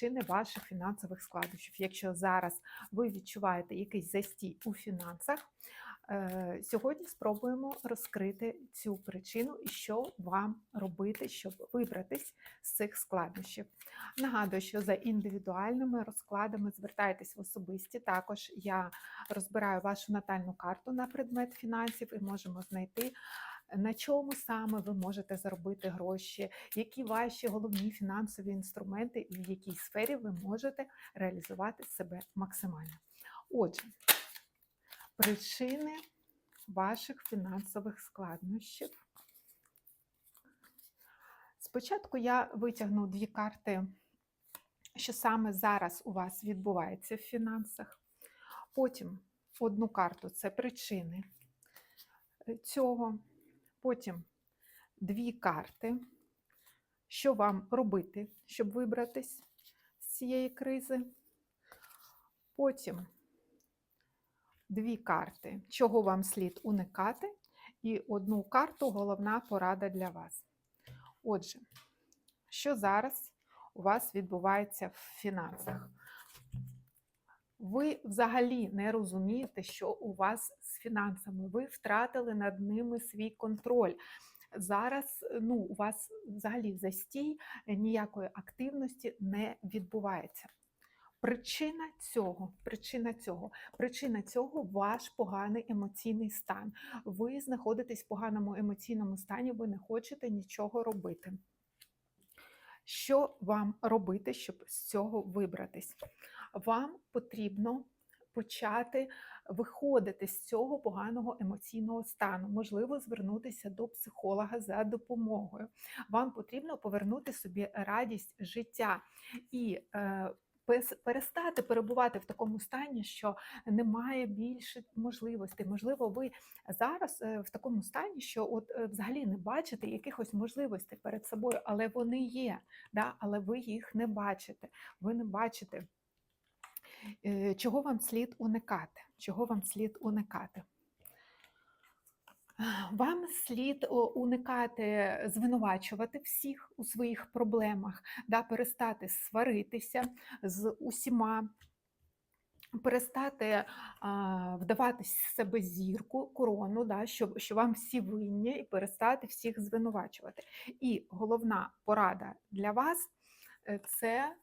причини ваших фінансових складнощів. Якщо зараз ви відчуваєте якийсь застій у фінансах, е, сьогодні спробуємо розкрити цю причину і що вам робити, щоб вибратись з цих складнощів. Нагадую, що за індивідуальними розкладами звертайтесь в особисті. Також я розбираю вашу натальну карту на предмет фінансів і можемо знайти. На чому саме ви можете заробити гроші, які ваші головні фінансові інструменти і в якій сфері ви можете реалізувати себе максимально? Отже, причини ваших фінансових складнощів. Спочатку я витягну дві карти, що саме зараз у вас відбувається в фінансах. Потім одну карту це причини е, цього. Потім дві карти, що вам робити, щоб вибратись з цієї кризи. Потім дві карти, чого вам слід уникати, і одну карту головна порада для вас. Отже, що зараз у вас відбувається в фінансах? Ви взагалі не розумієте, що у вас фінансами. Ви втратили над ними свій контроль. Зараз ну, у вас взагалі застій, ніякої активності не відбувається. Причина цього, причина цього, причина цього ваш поганий емоційний стан. Ви знаходитесь в поганому емоційному стані, ви не хочете нічого робити. Що вам робити, щоб з цього вибратись? Вам потрібно почати виходити з цього поганого емоційного стану, можливо, звернутися до психолога за допомогою. Вам потрібно повернути собі радість життя і е, перестати перебувати в такому стані, що немає більше можливостей. Можливо, ви зараз е, в такому стані, що от е, взагалі не бачите якихось можливостей перед собою, але вони є, да? але ви їх не бачите. Ви не бачите. Е, Чого вам слід уникати? Чого вам слід уникати? Вам слід уникати звинувачувати всіх у своїх проблемах, да, перестати сваритися з усіма, перестати а, вдаватись в себе зірку, корону, да, що, що вам всі винні, і перестати всіх звинувачувати. І головна порада для вас е, це